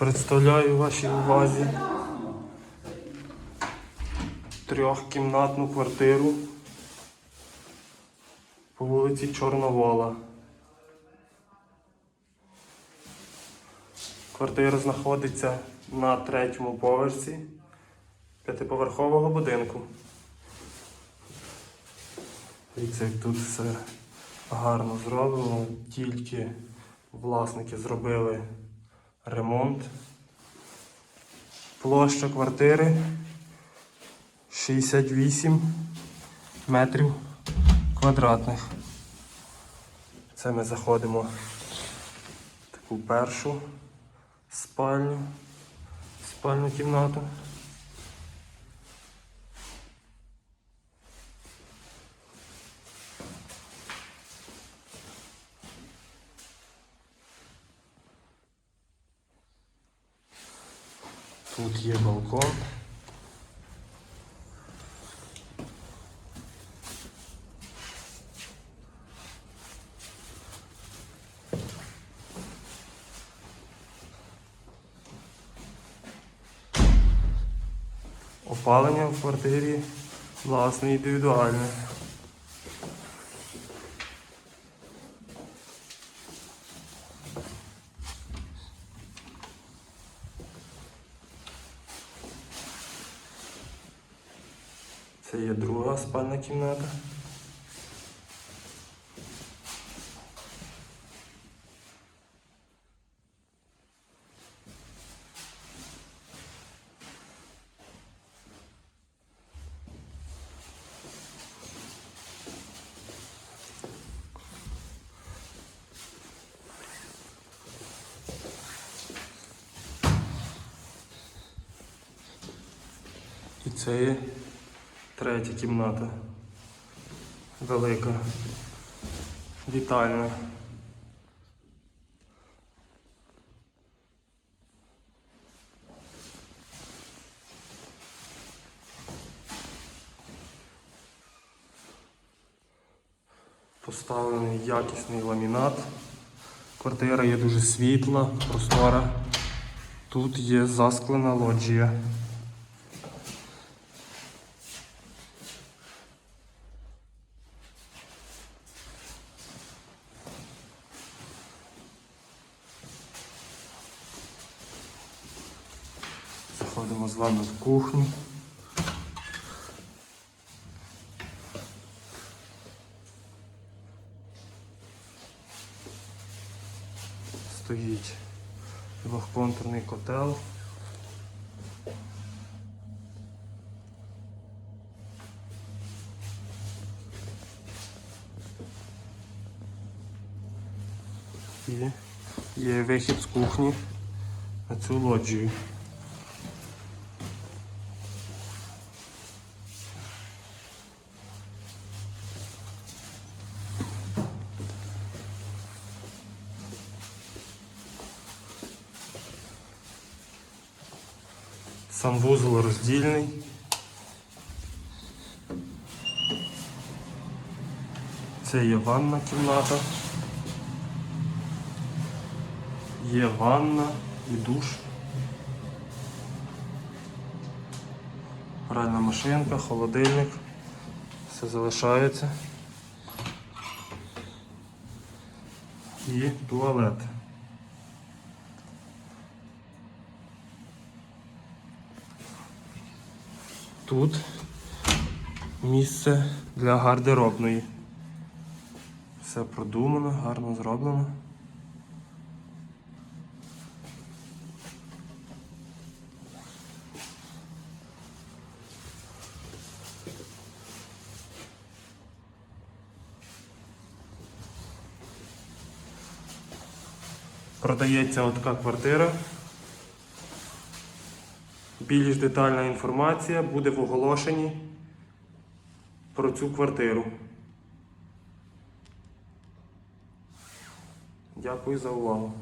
Представляю вашій увазі трьохкімнатну квартиру по вулиці Чорновола. Квартира знаходиться на третьому поверсі п'ятиповерхового будинку. Дивіться, як тут все гарно зроблено, тільки власники зробили ремонт. Площа квартири 68 метрів квадратних. Це ми заходимо в таку першу спальню, спальну кімнату. Тут є балкон. Опалення в квартирі власне індивідуальне. Це є друга спальна кімната. І це є третя кімната. Велика. Вітальна. Поставлений якісний ламінат. Квартира є дуже світла, простора. Тут є засклена лоджія. Заходимо з вами в кухню. Стоїть двохконтурний котел. І є вихід з кухні на цю лоджію. Санвузол роздільний. Це є ванна кімната. Є ванна і душ. Пральна машинка, холодильник. Все залишається. І туалет. Тут місце для гардеробної. Все продумано, гарно зроблено. Продається отака квартира. Більш детальна інформація буде в оголошенні про цю квартиру. Дякую за увагу.